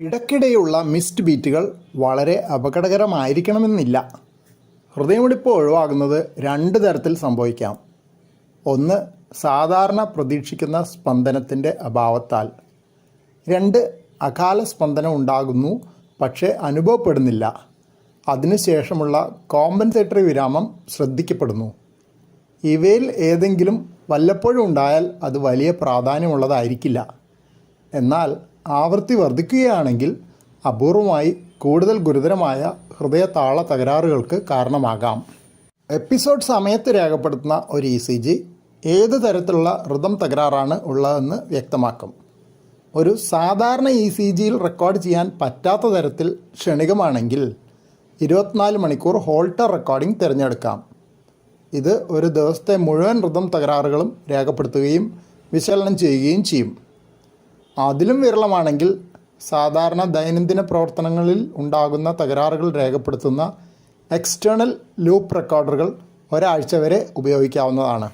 ഇടയ്ക്കിടെയുള്ള missed ബീറ്റുകൾ വളരെ അപകടകരമായിരിക്കണമെന്നില്ല. ഹൃദയമിടിപ്പ് ഒഴിവാകുന്നത് രണ്ട് തരത്തിൽ സംഭവിക്കാം. ഒന്ന് സാധാരണ പ്രതീക്ഷിക്കുന്ന സ്പന്ദനത്തിന്റെ അഭാവത്താൽ. രണ്ട് അകാല സ്പന്ദനം ഉണ്ടാകുന്നു പക്ഷേ അനുഭവപ്പെടുന്നില്ല. അതിനുശേഷമുള്ള കോമ്പൻസേറ്ററി വിരാമം ശ്രദ്ധിക്കപ്പെടുന്നു. ഇവയിൽ ഏതെങ്കിലും വല്ലപ്പോഴും ഉണ്ടായാൽ അത് വലിയ പ്രാധാന്യമുള്ളതായിരിക്കില്ല. എന്നാൽ ആവൃത്തി വർദ്ധിക്കുകയാണെങ്കിൽ അപൂർവമായി കൂടുതൽ ഗുരുതരമായ ഹൃദയ താള തകരാറുകൾക്ക് കാരണമാകാം. എപ്പിസോഡ് സമയത്ത് രേഖപ്പെടുത്തുന്ന ഒരു ഇ സി ജി ഏത് തരത്തിലുള്ള ഋതം തകരാറാണ് ഉള്ളതെന്ന് വ്യക്തമാക്കും. ഒരു സാധാരണ ഇ സി ജിയിൽ റെക്കോർഡ് ചെയ്യാൻ പറ്റാത്ത തരത്തിൽ ക്ഷണികമാണെങ്കിൽ ഇരുപത്തിനാല് മണിക്കൂർ ഹോൾട്ടർ റെക്കോർഡിംഗ് തിരഞ്ഞെടുക്കാം. ഇത് ഒരു ദിവസത്തെ മുഴുവൻ ഋതം തകരാറുകളും രേഖപ്പെടുത്തുകയും വിശകലനം ചെയ്യുകയും ചെയ്യും. അതിലും വിരളമാണെങ്കിൽ സാധാരണ ദൈനംദിന പ്രവർത്തനങ്ങളിൽ ഉണ്ടാകുന്ന തകരാറുകൾ രേഖപ്പെടുത്തുന്ന എക്സ്റ്റേണൽ ലൂപ്പ് റെക്കോർഡറുകൾ ഒരാഴ്ച വരെ ഉപയോഗിക്കാവുന്നതാണ്.